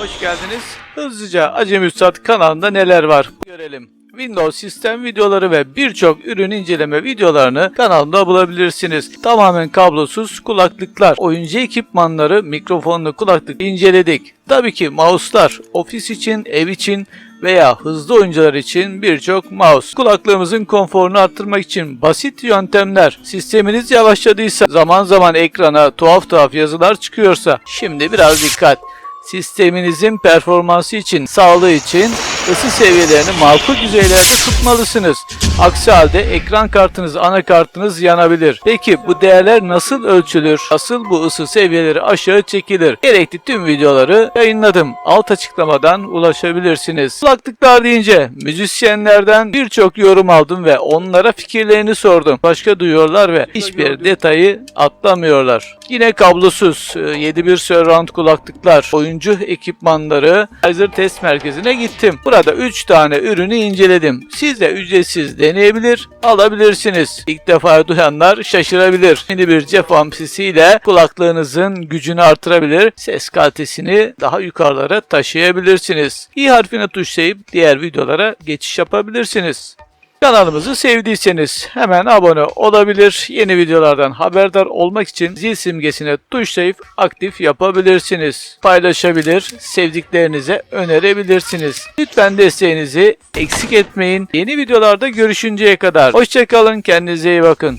Hoş geldiniz. Hızlıca Acemi Üstad kanalında neler var görelim. Windows sistem videoları ve birçok ürün inceleme videolarını kanalımda bulabilirsiniz. Tamamen kablosuz kulaklıklar, oyuncu ekipmanları, mikrofonlu kulaklık inceledik. Tabii ki mouse'lar, ofis için, ev için veya hızlı oyuncular için birçok mouse. Kulaklığımızın konforunu arttırmak için basit yöntemler. Sisteminiz yavaşladıysa, zaman zaman ekrana tuhaf tuhaf yazılar çıkıyorsa, şimdi biraz dikkat. Sisteminizin performansı için, sağlığı için ısı seviyelerini makul düzeylerde tutmalısınız. Aksi halde ekran kartınız, anakartınız yanabilir. Peki bu değerler nasıl ölçülür? Nasıl bu ısı seviyeleri aşağı çekilir? Gerekli tüm videoları yayınladım. Alt açıklamadan ulaşabilirsiniz. Kulaklıklar deyince müzisyenlerden birçok yorum aldım ve onlara fikirlerini sordum. Başka duyuyorlar ve hiçbir detayı atlamıyorlar. Yine kablosuz e, 7.1 surround kulaklıklar, oyuncu ekipmanları, Razer test merkezine gittim. Burada 3 tane ürünü inceledim. Siz de ücretsiz deneyebilir, alabilirsiniz. İlk defa duyanlar şaşırabilir. Yeni bir cep amfisiyle kulaklığınızın gücünü artırabilir, ses kalitesini daha yukarılara taşıyabilirsiniz. İ harfine tuşlayıp diğer videolara geçiş yapabilirsiniz. Kanalımızı sevdiyseniz hemen abone olabilir. Yeni videolardan haberdar olmak için zil simgesine tuşlayıp aktif yapabilirsiniz. Paylaşabilir, sevdiklerinize önerebilirsiniz. Lütfen desteğinizi eksik etmeyin. Yeni videolarda görüşünceye kadar. Hoşçakalın, kendinize iyi bakın.